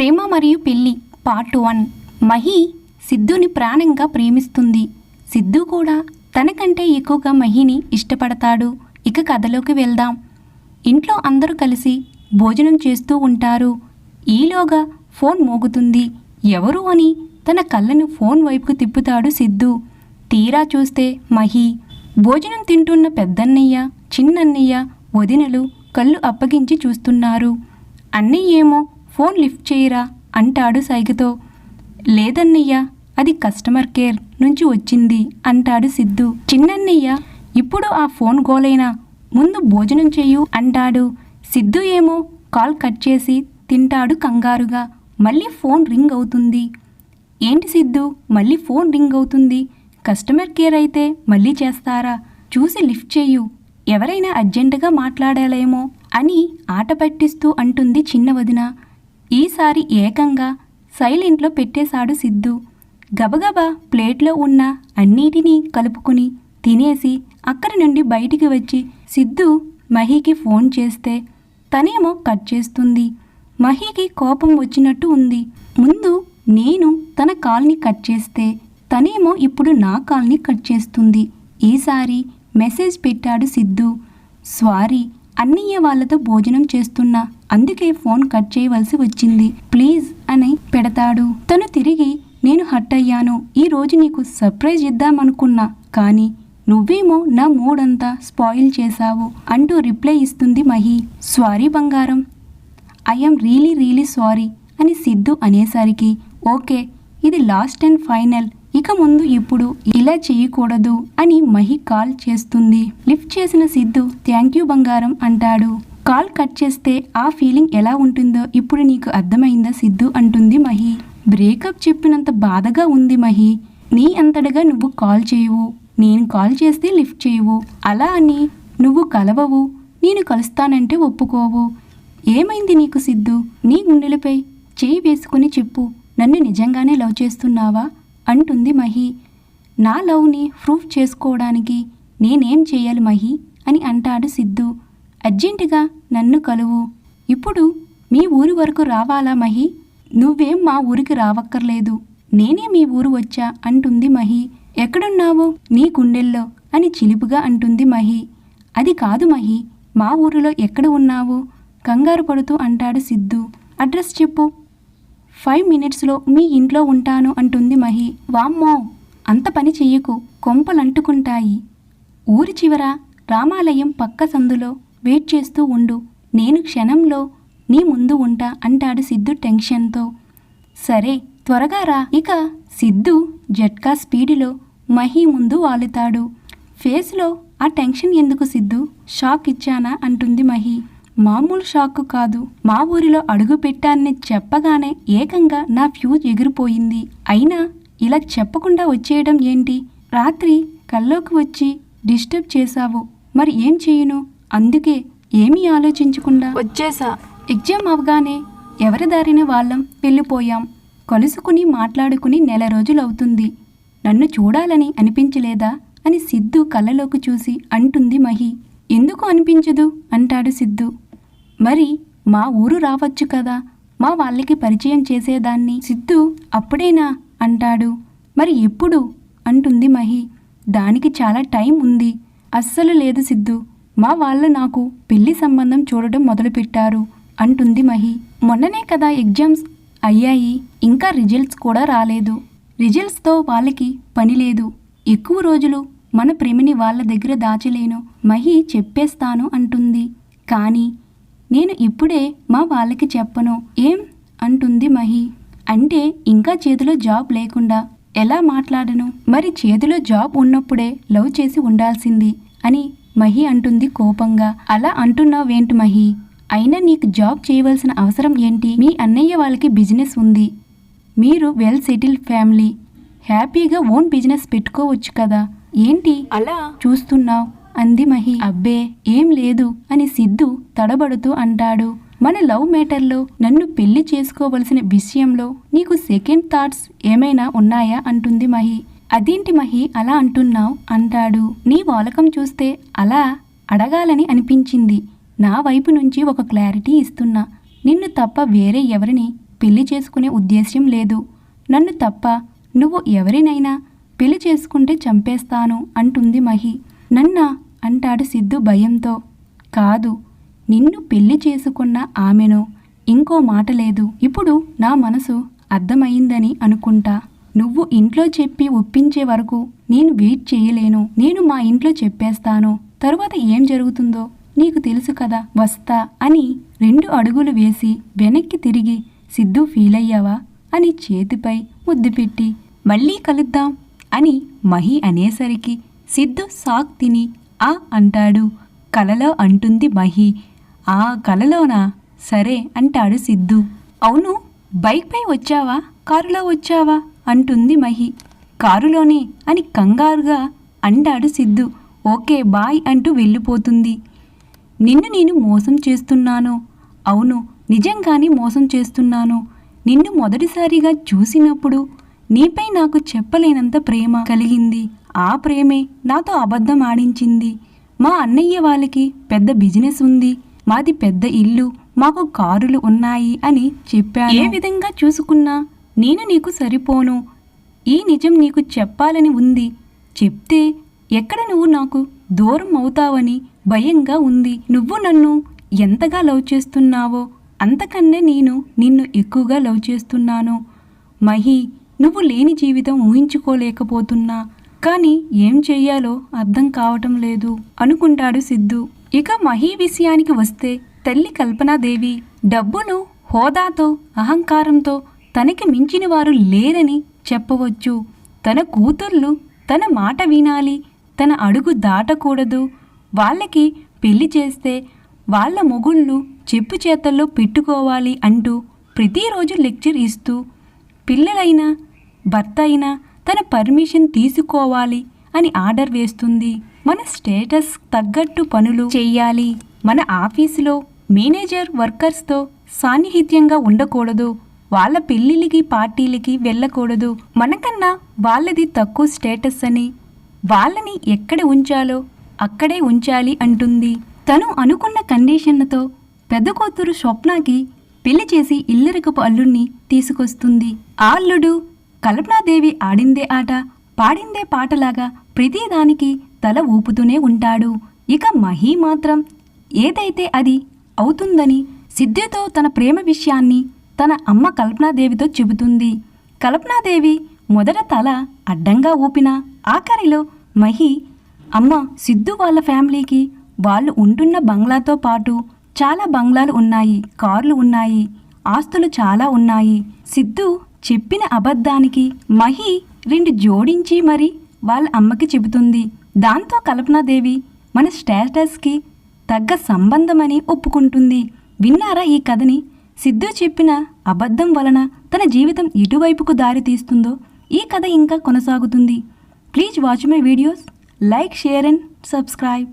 ప్రేమ మరియు పెళ్ళి part one. Mahi సిద్ధుని ప్రాణంగా ప్రేమిస్తుంది. సిద్ధు కూడా తనకంటే ఎక్కువగా మహిని ఇష్టపడతాడు. ఇక కథలోకి వెళ్దాం. ఇంట్లో అందరూ కలిసి భోజనం చేస్తూ ఉంటారు. ఈలోగా ఫోన్ మోగుతుంది. ఎవరు అని తన కళ్ళను ఫోన్ వైపుకు తిప్పుతాడు సిద్ధు. తీరా చూస్తే మహి భోజనం తింటున్న పెద్దన్నయ్య చిన్నన్నయ్య వదినలు కళ్ళు అప్పగించి చూస్తున్నారు. అన్నయ్యేమో ఫోన్ లిఫ్ట్ చేయరా? అంటాడు సైగతో. లేదన్నయ్య అది కస్టమర్ కేర్ నుంచి వచ్చింది అంటాడు సిద్ధు. చిన్నన్నయ్య ఇప్పుడు ఆ ఫోన్ గోలైనా ముందు భోజనం చెయ్యు అంటాడు. సిద్ధు ఏమో కాల్ కట్ చేసి తింటాడు కంగారుగా. మళ్ళీ ఫోన్ రింగ్ అవుతుంది. ఏంటి సిద్ధు మళ్ళీ ఫోన్ రింగ్ అవుతుంది? కస్టమర్ కేర్ అయితే మళ్ళీ చేస్తారా? చూసి లిఫ్ట్ చేయు ఎవరైనా అర్జెంటుగా మాట్లాడాలేమో అని ఆట పట్టిస్తూ అంటుంది చిన్న వదిన. ఈసారి ఏకంగా సైలెంట్లో పెట్టేశాడు సిద్ధు. గబగబా ప్లేట్లో ఉన్న అన్నిటినీ కలుపుకుని తినేసి అక్కడి నుండి బయటికి వచ్చి సిద్ధు మహికి ఫోన్ చేస్తే తనేమో కట్ చేస్తుంది. మహికి కోపం వచ్చినట్టు ఉంది. ముందు నేను తన కాల్ని కట్ చేస్తే తనేమో ఇప్పుడు నా కాల్ని కట్ చేస్తుంది. ఈసారి మెసేజ్ పెట్టాడు సిద్ధు. స్వారీ అన్నయ్య వాళ్ళతో భోజనం చేస్తున్నా. అందుకే ఫోన్ కట్ చేయవలసి వచ్చింది. ప్లీజ్ అని పెడతాడు. తను తిరిగి నేను హట్ అయ్యాను. ఈ రోజు నీకు సర్ప్రైజ్ ఇద్దామనుకున్నా. కానీ నువ్వేమో నా మూడంతా స్పాయిల్ చేశావు అంటూ రిప్లై ఇస్తుంది మహి. సారీ బంగారం. ఐఎమ్ రియలీ రియలీ సారీ అని సిద్ధు అనేసరికి ఓకే ఇది లాస్ట్ అండ్ ఫైనల్. ఇక ముందు ఇప్పుడు ఇలా చేయకూడదు అని మహి కాల్ చేస్తుంది. లిఫ్ట్ చేసిన సిద్ధు థ్యాంక్ యూ బంగారం అంటాడు. కాల్ కట్ చేస్తే ఆ ఫీలింగ్ ఎలా ఉంటుందో ఇప్పుడు నీకు అర్థమైందా సిద్ధు అంటుంది మహి. బ్రేకప్ చెప్పినంత బాధగా ఉంది మహి. నీ అంతటగా నువ్వు కాల్ చేయవు. నేను కాల్ చేస్తే లిఫ్ట్ చేయవు. అలా అని నువ్వు కలవవు. నేను కలుస్తానంటే ఒప్పుకోవు. ఏమైంది నీకు సిద్ధు? నీ గుండెలపై చేయి వేసుకుని చెప్పు. నన్ను నిజంగానే లవ్ చేస్తున్నావా? అంటుంది మహి. నా లవ్ని ప్రూఫ్ చేసుకోవడానికి నేనేం చేయాలి మహి? అని అంటాడు సిద్ధు. అర్జెంటుగా నన్ను కలువు. ఇప్పుడు మీ ఊరి వరకు రావాలా మహి? నువ్వేం మా ఊరికి రావక్కర్లేదు. నేనే మీ ఊరు వచ్చా? అంటుంది మహి. ఎక్కడున్నావు? నీ గుండెల్లో అని చిలిపుగా అంటుంది మహి. అది కాదు మహి. మా ఊరిలో ఎక్కడ ఉన్నావు? కంగారు పడుతూ అంటాడు సిద్ధు. అడ్రస్ చెప్పు. ఫైవ్ మినిట్స్లో మీ ఇంట్లో ఉంటాను అంటుంది మహి. వామ్మో అంత పని చెయ్యకు కొంపలంటుకుంటాయి. ఊరి చివర రామాలయం పక్క సందులో వెయిట్ చేస్తూ ఉండు. నేను క్షణంలో నీ ముందు ఉంటా అంటాడు సిద్ధు టెన్షన్తో. సరే త్వరగా రా. ఇక సిద్ధు జట్కా స్పీడ్లో మహి ముందు వాలుతాడు. ఫేస్లో ఆ టెన్షన్ ఎందుకు సిద్ధు? షాక్ ఇచ్చానా అంటుంది మహి. మామూలు షాక్ కాదు. మా ఊరిలో అడుగు పెట్టానని చెప్పగానే ఏకంగా నా ఫ్యూజ్ ఎగిరిపోయింది. అయినా ఇలా చెప్పకుండా వచ్చేయడం ఏంటి? రాత్రి కల్లోకి వచ్చి డిస్టర్బ్ చేశావు. మరి ఏం చేయను? అందుకే ఏమీ ఆలోచించకుండా వచ్చేసా. ఎగ్జామ్ అవగానే ఎవరి దారిన వాళ్ళం వెళ్ళిపోయాం. కలుసుకుని మాట్లాడుకుని నెల రోజులవుతుంది. నన్ను చూడాలని అనిపించలేదా? అని సిద్ధు కళ్ళలోకి చూసి అంటుంది మహి. ఎందుకు అనిపించదు? అంటాడు సిద్ధు. మరి మా ఊరు రావచ్చు కదా? మా వాళ్ళకి పరిచయం చేసేదాన్ని. సిద్ధు అప్పుడేనా? అంటాడు. మరి ఎప్పుడు? అంటుంది మహి. దానికి చాలా టైం ఉంది. అస్సలు లేదు సిద్ధు. మా వాళ్ళు నాకు పెళ్ళి సంబంధం చూడడం మొదలుపెట్టారు అంటుంది మహి. మొన్ననే కదా ఎగ్జామ్స్ అయ్యాయి. ఇంకా రిజల్ట్స్ కూడా రాలేదు. రిజల్ట్స్తో వాళ్ళకి పని లేదు. ఎక్కువ రోజులు మన ప్రేమిని వాళ్ళ దగ్గర దాచలేను. మహి చెప్పేస్తాను అంటుంది. కానీ నేను ఇప్పుడే మా వాళ్ళకి చెప్పను. ఏం? అంటుంది మహి. అంటే ఇంకా చేతిలో జాబ్ లేకుండా ఎలా మాట్లాడను? మరి చేతిలో జాబ్ ఉన్నప్పుడే లవ్ చేసి ఉండాల్సింది అని మహి అంటుంది కోపంగా. అలా అంటున్నావేంటి మహి? అయినా నీకు జాబ్ చేయవలసిన అవసరం ఏంటి? మీ అన్నయ్య వాళ్ళకి బిజినెస్ ఉంది. మీరు వెల్ సెటిల్ ఫ్యామిలీ. హ్యాపీగా ఓన్ బిజినెస్ పెట్టుకోవచ్చు కదా. ఏంటి? అలా చూస్తున్నావు? అంది మహి అబ్బే ఏం లేదు అని సిద్ధు తడబడుతూ అంటాడు. మన లవ్ మేటర్లో నన్ను పెళ్ళి చేసుకోవలసిన విషయంలో నీకు సెకండ్ థాట్స్ ఏమైనా ఉన్నాయా? అంటుంది మహి. అదేంటి మహి అలా అంటున్నావు? అంటాడు. నీ వాలకం చూస్తే అలా అడగాలని అనిపించింది. నా వైపు నుంచి ఒక క్లారిటీ ఇస్తున్నా. నిన్ను తప్ప వేరే ఎవరిని పెళ్ళి చేసుకునే ఉద్దేశ్యం లేదు. నన్ను తప్ప నువ్వు ఎవరినైనా పెళ్ళి చేసుకుంటే చంపేస్తాను అంటుంది మహి. నన్నా అంటాడు సిద్ధు భయంతో. కాదు నిన్ను పెళ్ళి చేసుకున్న ఆమెను ఇంకో మాట లేదు. ఇప్పుడు నా మనసు అర్థమైందని అనుకుంటా. నువ్వు ఇంట్లో చెప్పి ఒప్పించే వరకు నేను వెయిట్ చేయలేను. నేను మా ఇంట్లో చెప్పేస్తాను. తరువాత ఏం జరుగుతుందో నీకు తెలుసు కదా వస్తా అని రెండు అడుగులు వేసి వెనక్కి తిరిగి సిద్ధు ఫీల్ అయ్యావా? అని చేతిపై ముద్దు పెట్టి మళ్ళీ కలుద్దాం అని మహి అనేసరికి సిద్ధు సాక్ తిని ఆ అంటాడు. కలలో అంటుంది మహి. ఆ కలలోనా? సరే అంటాడు సిద్ధు. అవును బైక్పై వచ్చావా? కారులో వచ్చావా? అంటుంది మహి. కారులోనే అని కంగారుగా అంటాడు సిద్ధు. ఓకే బాయ్ అంటూ వెళ్ళిపోతుంది. నిన్ను నేను మోసం చేస్తున్నాను. అవును నిజంగానే మోసం చేస్తున్నాను. నిన్ను మొదటిసారిగా చూసినప్పుడు నీపై నాకు చెప్పలేనంత ప్రేమ కలిగింది. ఆ ప్రేమే నాతో అబద్ధం ఆడించింది. మా అన్నయ్య వాళ్ళకి పెద్ద బిజినెస్ ఉంది. మాది పెద్ద ఇల్లు మాకు కారులు ఉన్నాయి అని చెప్పాను. ఏ విధంగా చూసుకున్నా నేను నీకు సరిపోను. ఈ నిజం నీకు చెప్పాలని ఉంది. చెప్తే ఎక్కడ నువ్వు నాకు దూరం అవుతావని భయంగా ఉంది. నువ్వు నన్ను ఎంతగా లవ్ చేస్తున్నావో అంతకన్నా నేను నిన్ను ఎక్కువగా లవ్ చేస్తున్నాను. మహి నువ్వు లేని జీవితం ఊహించుకోలేకపోతున్నా. కానీ ఏం చెయ్యాలో అర్థం కావటం లేదు అనుకుంటాడు సిద్ధు. ఇక మహి విషయానికి వస్తే తల్లి కల్పనాదేవి డబ్బును హోదాతో అహంకారంతో తనకి మించిన వారు లేరని చెప్పవచ్చు. తన కూతుర్లు తన మాట వినాలి తన అడుగు దాటకూడదు. వాళ్ళకి పెళ్ళి చేస్తే వాళ్ళ మొగుళ్ళు చెప్పు చేతల్లో పెట్టుకోవాలి అంటూ ప్రతిరోజు లెక్చర్ ఇస్తూ పిల్లలైనా భర్త అయినా తన పర్మిషన్ తీసుకోవాలి అని ఆర్డర్ వేస్తుంది. మన స్టేటస్ తగ్గట్టు పనులు చెయ్యాలి మన ఆఫీసులో మేనేజర్ వర్కర్స్తో సాన్నిహిత్యంగా ఉండకూడదు. వాళ్ళ పెళ్ళిళ్ళకి పార్టీలకి వెళ్ళకూడదు. మనకన్నా వాళ్ళది తక్కువ స్టేటస్ అని. వాళ్ళని ఎక్కడ ఉంచాలో అక్కడే ఉంచాలి అంటుంది. తను అనుకున్న కండిషన్లతో పెద్ద కూతురు స్వప్నకి పెళ్ళి చేసి ఇల్లరికపు అల్లుణ్ణి తీసుకొస్తుంది. ఆ అల్లుడు కల్పనాదేవి ఆడిందే ఆట పాడిందే పాటలాగా ప్రతిదానికి తల ఊపుతూనే ఉంటాడు. ఇక మహి మాత్రం ఏదైతే అది అవుతుందని సిద్ధితో తన ప్రేమ విషయాన్ని తన అమ్మ కల్పనాదేవితో చెబుతుంది. కల్పనాదేవి మొదట తల అడ్డంగా ఊపిన ఆఖరిలో మహి అమ్మ సిద్ధు వాళ్ళ ఫ్యామిలీకి వాళ్ళు ఉంటున్న బంగ్లాతో పాటు చాలా బంగ్లాలు ఉన్నాయి కార్లు ఉన్నాయి ఆస్తులు చాలా ఉన్నాయి సిద్ధు చెప్పిన అబద్ధానికి మహి రెండు జోడించి మరి వాళ్ళ అమ్మకి చెబుతుంది. దాంతో కల్పనాదేవి మన స్టేటస్కి తగ్గ సంబంధమని ఒప్పుకుంటుంది. విన్నారా ఈ కథని? సిద్ధు చెప్పిన అబద్ధం వలన తన జీవితం ఎటువైపుకు దారి తీస్తుందో ఈ కథ ఇంకా కొనసాగుతుంది. Please watch my videos. Like share and subscribe.